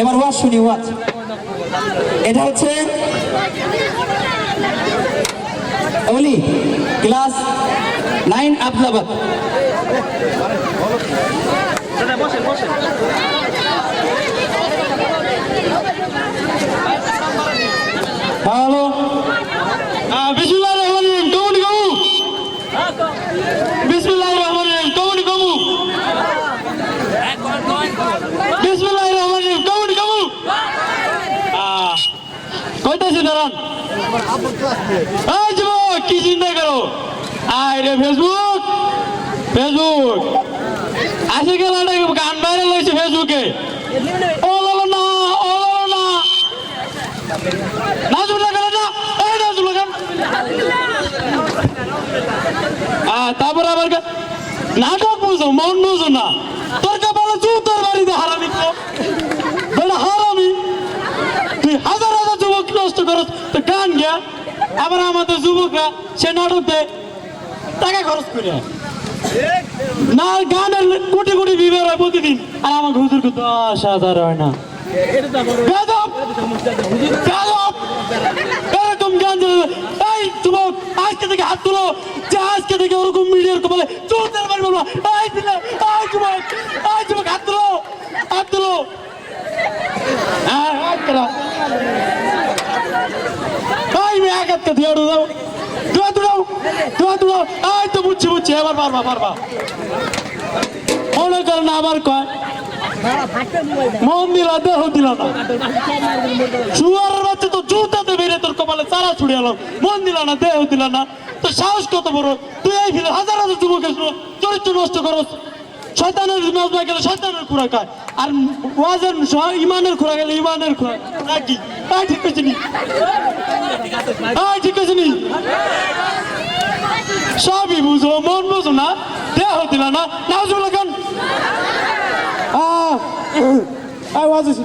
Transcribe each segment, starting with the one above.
এবার ওয়াজ শুনি ওয়াজ। এটা হচ্ছে বলি ক্লাস নাইন আবদাবাদ হ্যালো। বিসমুল্লাহ। এই যুবক, কি চিন্তা করো? আয় রে ফেসবুক ফেসবুক আসে গেল? গান ভাইরাল হয়েছে ফেসবুকে না, ও না। নাজুল লাগান না এই নাজুল লাগান তারপর আবার নাটক বুঝো, মন বুঝো না। তোর কপালে জুতোর বাড়িতে হারামি তো বেটা হারামি তুই হাজার হাজার তো গান গিয়া আবার আমাদের যুবকরা সে নাটক দেয় টাকা খরচ করে। না গানের কোটি কোটি বিবার হয় প্রতিদিন। আর আমার হুজুর দশ হাজার হয় না। আজকে হাত তুলো চোদ্দের বাড়ি বলব। হাত তুলো হ্যাঁ হাত এই মেয়ে এক হাতকে ধুয়ে দাও। ধুয়ে দুড়াও ধুয়ে দুড়াও এই তো বুঝছি বুঝছি এবার পারবা পারবা। মনে করেন আবার কয় মন দিলা দেহ দিল না। শুয়ারের বাচ্চা তো জুতাতে বেরে তোর কপালে চারা ছুড়ে এলাম মন দিল না, দেহ দিল না। তো সাহস কত বড়? তুই এই হাজার হাজার যুবকের চরিত্র নষ্ট করস। শয়তানের নজমা গেলে শয়তানের খুরা খায়। আর ওয়াজের ইমানের খুরা গেলে ইমানের খুরা। ঠিক আছে এই ঠিক আছে সবই বুঝো, মন বুঝো না, দেহ দিল না নাজুল খান এই ওয়াজ আছে।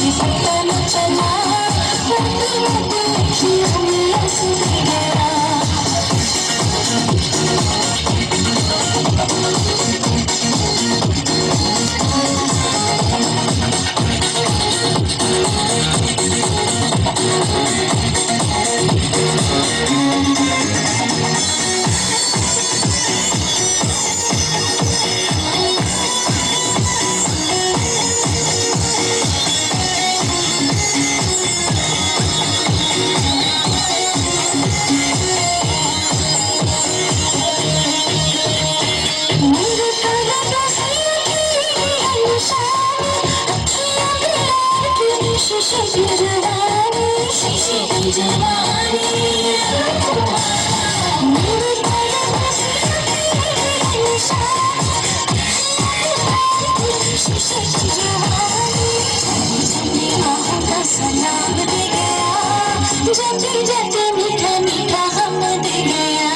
Thank you. जाते जाते मीठा मीठा हम दे गया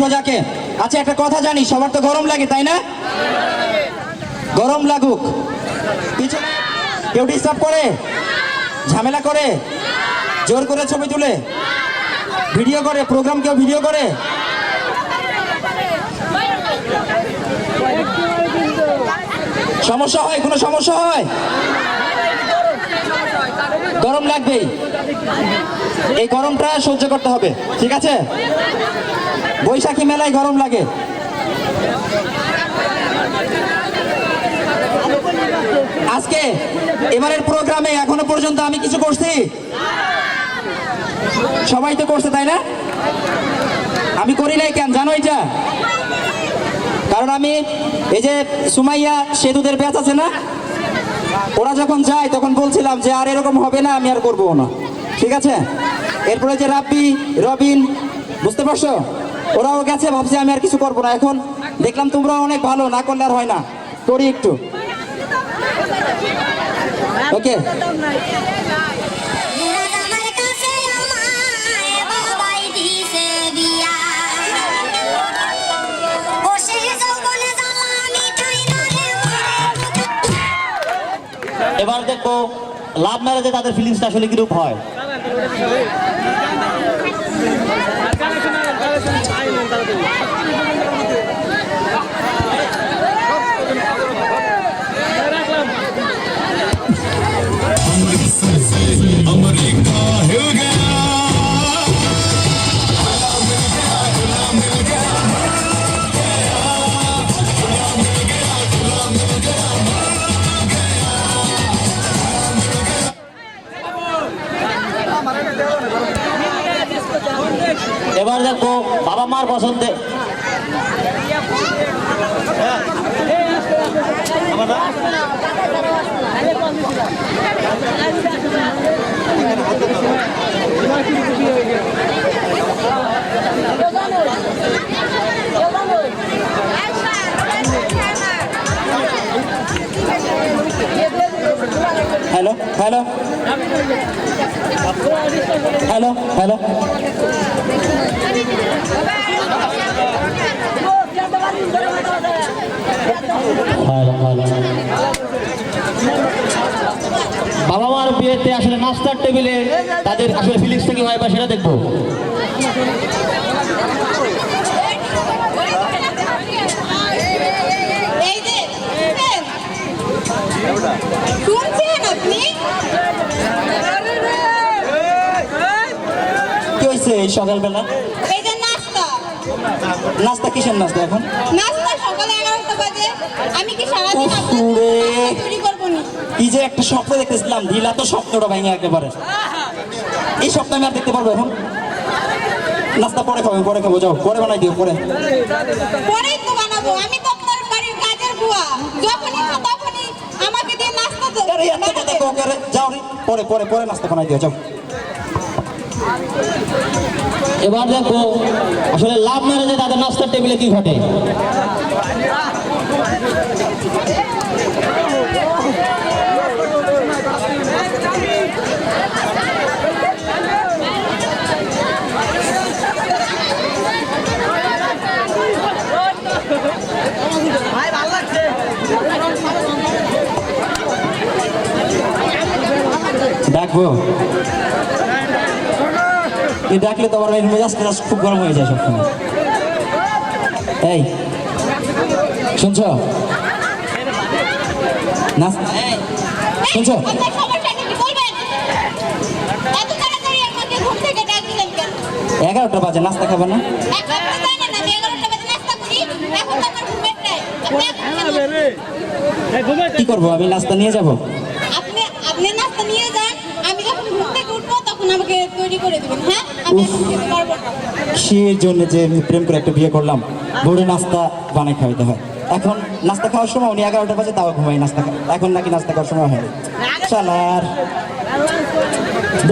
আফরোজাকে আচ্ছা একটা কথা জানি, সবার তো গরম লাগে, তাই না? গরম লাগুক। কেউ ডিস্টার্ব করে? ঝামেলা করে? জোর করে ছবি তুলে? ভিডিও করে? প্রোগ্রাম কেউ ভিডিও করে? সমস্যা হয়, কোনো সমস্যা হয়? গরম লাগবেই এই গরমটা সহ্য করতে হবে, ঠিক আছে? বৈশাখী মেলায় গরম লাগে। আজকে, এবারের প্রোগ্রামে এখনও পর্যন্ত আমি কিছু করছি। সবাই তো করছে, তাই না? আমি করি নাই কেন? জানো এটা কারণ আমি, এই যে সুমাইয়া সেতুদের ব্যাচ আছে না? ওরা যখন যায় তখন বলছিলাম যে আর এরকম হবে না আমি আর করব না। ঠিক আছে? এরপরে যে রাব্বি রবিন বুঝতে পারছ? ওরাও গেছে ভাবছি আমি আর কিছু করব না। এখন দেখলাম তোমরা অনেক ভালো না করলে আর হয় না। করি একটু। ওকে এবার দেখব লাভ ম্যারেজে তাদের ফিলিংসটা আসলে কিরূপ হয়? বাবা মার পছন্দে হ্যালো হ্যালো হ্যালো হ্যালো। বাবা মার বিয়েতে আসলে নাস্তার টেবিলে তাদের আসলে ফিলিংসটা কি হয় বা সেটা দেখব এই যে শুনছেন? শুনছেন আপনি? কি হয়েছে এই সকালবেলা? নাস্তা। নাস্তা কিসের নাস্তা এখন? নাস্তা সকালে এগারোটা বাজে। আমি কি সারাদিন উফ, আপনার রে। করব নি কি যে একটা স্বপ্ন দেখতেছিলাম ঢিলা তো স্বপ্নটা ভেঙে একেবারে। এই স্বপ্ন আমি আর দেখতে পারব এখন। নাস্তা পরে খাব পরে খাব যাও পরে বানাই দিও পরে। পরেই তো বানাবো। আমি তো আপনার বাড়ির কাজের বুয়া। যখনই ইচ্ছা পরে পরে পরে নাস্তা যাও এবার দেখো, আসলে লাভ ম্যারেজে তাদের নাস্তার টেবিলে কি ঘটে? ডাকবো এই ডাকলে তো আমার মেজাজ মেজাজ খুব গরম হয়ে যায় সবসময়। এই শুনছ? এই, শুনছো? এগারোটা বাজে নাস্তা খাবে না? কি করব? আমি নাস্তা নিয়ে যাব আপনি আপনি নাস্তা নিয়ে যান আমি যখন ঘুম থেকে উঠবো তখন আমাকে তৈরি করে দেবেন। হ্যাঁ? আমি পারব না। সে জন্য যে প্রেম করে একটা বিয়ে করলাম ভোরে নাস্তা বানাই খাওয়াইতে হয়। এখন নাস্তা খাওয়ার সময় উনি এগারোটা বাজে তাও ঘুমাই নাস্তা এখন নাকি নাস্তা খাওয়ার সময় হয়নি চালার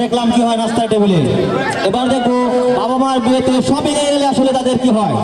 দেখলাম কি হয় নাস্তার টেবিলে। এবার দেখব বাবা মার বিয়েতে গেলে আসলে তাদের কি হয়?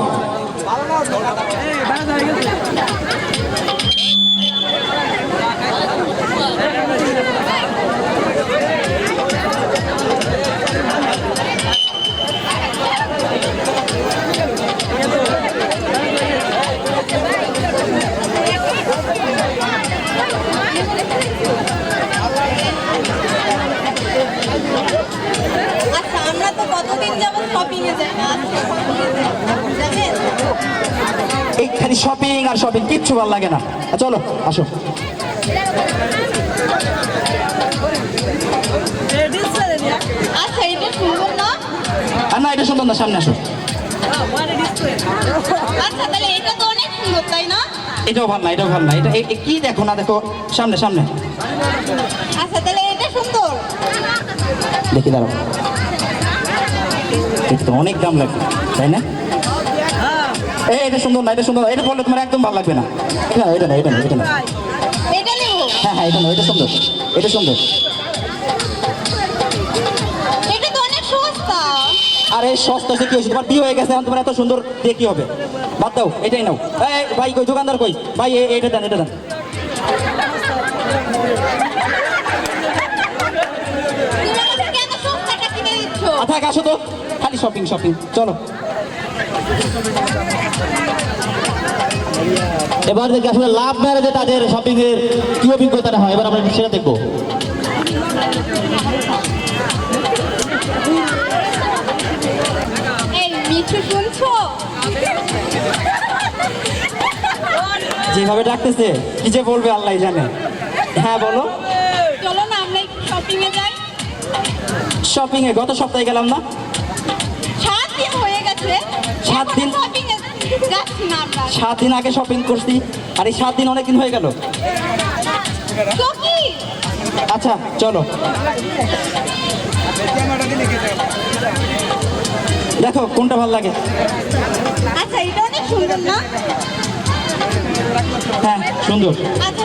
খালি শপিং আর শপিং কিচ্ছু ভালো লাগে না। চলো আসো। না এটা সুন্দর না সামনে আসো। আচ্ছা তো অনেক তাই না? এটাও ভালো না এটাও ভালো না। এটা কি দেখো না দেখো? সামনে সামনে। আচ্ছা তাহলে এটা সুন্দর। দেখি দাঁড়াও। অনেক দাম লাগবে তাই না? এই এটা সুন্দর না এটা সুন্দর না। এটা বললে তোমার একদম ভালো লাগবে না। এটা না, এটা না এটা না এটা না। হ্যাঁ হ্যাঁ এটা না এটা সুন্দর এটা সুন্দর। আরে সস্তা সে কি হয়েছে? তোমার বিয়ে হয়ে গেছে এখন তোমার এত সুন্দর দিয়ে কি হবে? বাদ দাও এটাই নাও। এই ভাই কই দোকানদার কই? ভাই এটা দেন এটা দেন। আচ্ছা আসো তো। খালি শপিং শপিং চলো। এবার দেখি আসলে লাভ ম্যারেজে তাদের শপিং এর কি অভিজ্ঞতাটা হয়? এবার আমরা সেটা দেখব। যেভাবে ডাকতেছে কি যে বলবে আল্লাহ জানে। হ্যাঁ বলো। চলো না আমরা শপিং এ যাই। শপিং এ গত সপ্তাহে গেলাম না? সাত দিন হয়ে গেছে। সাত দিন? সাত দিন আগে শপিং করছি, আর এই সাত দিন অনেক দিন হয়ে গেল। আচ্ছা চলো। দেখো, কোনটা ভালো লাগে? হ্যাঁ সুন্দর। আচ্ছা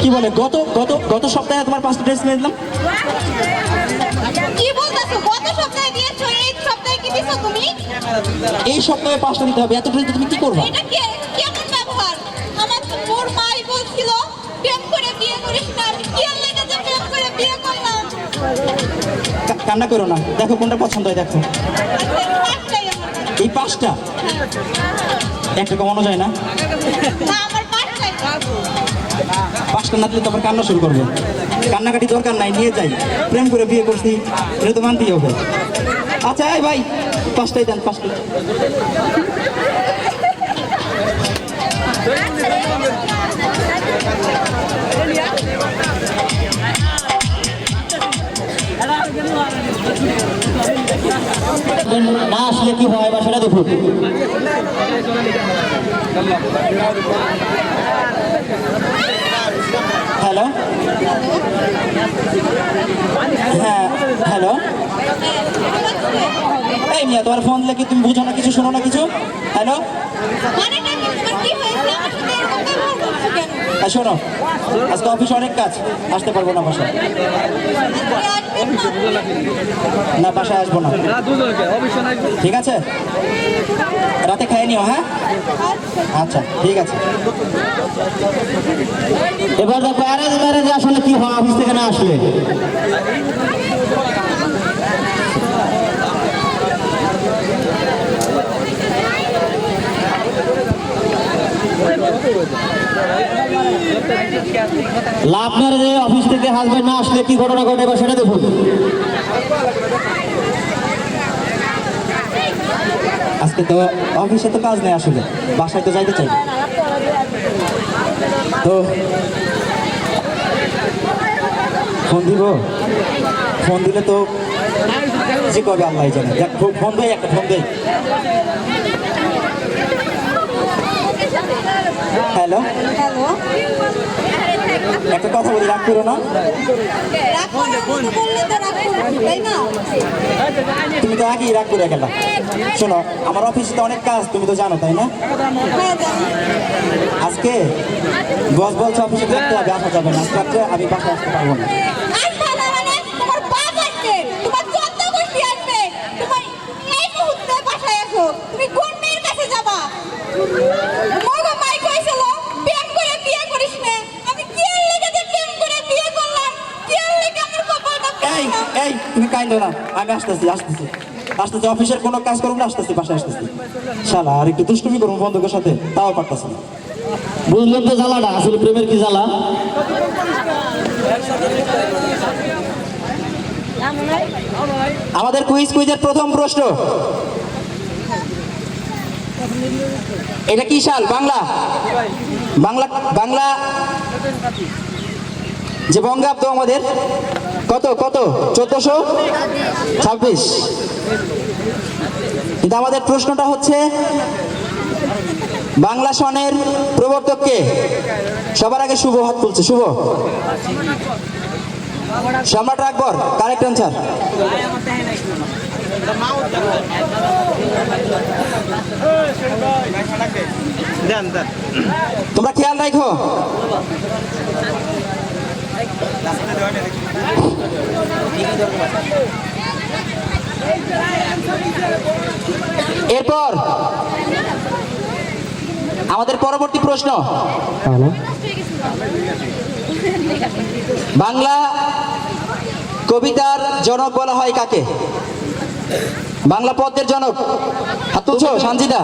কি বলে, গত গত গত সপ্তাহে তোমার পাঁচটা ড্রেস নিয়ে দিলাম কি বলতেছো? গত সপ্তাহে দিয়েছ এই সপ্তাহে কি দিছো তুমি? এই সপ্তাহে পাঁচটা দিতে হবে। এত ড্রেস তুমি কি করবে? এটা কে কেমন ব্যবহার? আমার তো মোর মাই বলছিল প্রেম করে বিয়ে করিস না। আমি কি আর লাগে প্রেম করে বিয়ে করলাম? কান্না করো না। দেখো কোনটা পছন্দ হয় দেখো। এই পাঁচটা? একটা কমানো যায় না? পাঁচটা না দিলে তো আবার কান্না শুরু করবে। কান্নাকাটি দরকার নাই, নিয়ে যাই। প্রেম করে বিয়ে করছি এটা তো মানতেই হবে। আচ্ছা এই ভাই, পাঁচটাই দেন পাঁচটাই না আসলে কি হয় বা সেটা দেখুন হ্যালো হ্যাঁ হ্যালো এই মিয়া তোমার ফোন দিলে কি তুমি বুঝো না কিছু শোনো না কিছু? হ্যালো শোনো আজকে অফিসে অনেক কাজ আসতে পারব না বাসায়। না না বাসায় আসব না। ঠিক আছে? রাতে খাই নিও হ্যাঁ? আচ্ছা। ঠিক আছে। এবার দেখো অ্যারেঞ্জ ম্যারেজে আসলে কি হয় অফিস থেকে না আসলে? লাভ ম্যারেজে অফিস থেকে হাজবেন্ড না আসলে কি ঘটনা ঘটে এবার সেটা দেখুন। আজকে তো অফিসে তো কাজ নেই আসলে, বাসায় তো যাইতে চাই তো ফোন দিব, ফোন দিলে তো যে কবে আল্লাহ জানে। দেখ ফোন দেয় একটা ফোন দেয় হ্যালো। হ্যালো। একটা কথা বলি রাগ করো না। তুমি তো আগেই রাগ করে গেলা। শোনো আমার অফিসে তো অনেক কাজ তুমি তো জানো তাই না? হ্যাঁ আজকে বস বলছে অফিসে থাকতে হবে আসা যাবে না। আজকে আমি বাসায় আসতে পারব না মানে তোমার বাপ আসবে তোমার চোদ্দ গোষ্ঠী আসবে তোমার এই মুহূর্তে বাসায় আসো তুমি কোন মেয়ের কাছে যাবা মগো মাই কইছিল প্রেম করে বিয়ে করিস না আমি কি এর লেগে যে প্রেম করে বিয়ে করলাম কি এর লেগে আমার কপালটা এই পুড়লো? এই তুমি কাইন্দ না আমি আসতেছি আসতেছি। আসতেছি অফিসের কোনো কাজ করব না আসতেছি বাসায় আসতেছি। শালা আর একটু দুষ্টুমি করব বন্ধুকের সাথে তাও পারতেছি না। বুঝলেন তো জ্বালাটা? আসলে প্রেমের কি জ্বালা? আমাদের কুইজ কুইজের প্রথম প্রশ্ন। এটা কি সাল বাংলা? বাংলা বাংলা? যে বঙ্গাব্দ আমাদের। কত কত? চোদ্দশো? ছাব্বিশ। কিন্তু আমাদের প্রশ্নটা হচ্ছে বাংলা সনের প্রবর্তককে সবার আগে শুভ হাত তুলছে শুভ। সম্রাট আকবর কারেক্ট অ্যান্সার তোমরা খেয়াল রাখো। এরপর আমাদের পরবর্তী প্রশ্ন। বাংলা কবিতার জনক বলা হয় কাকে? বাংলা পদ্মের জনক। হাত তুলছো সানজিদা?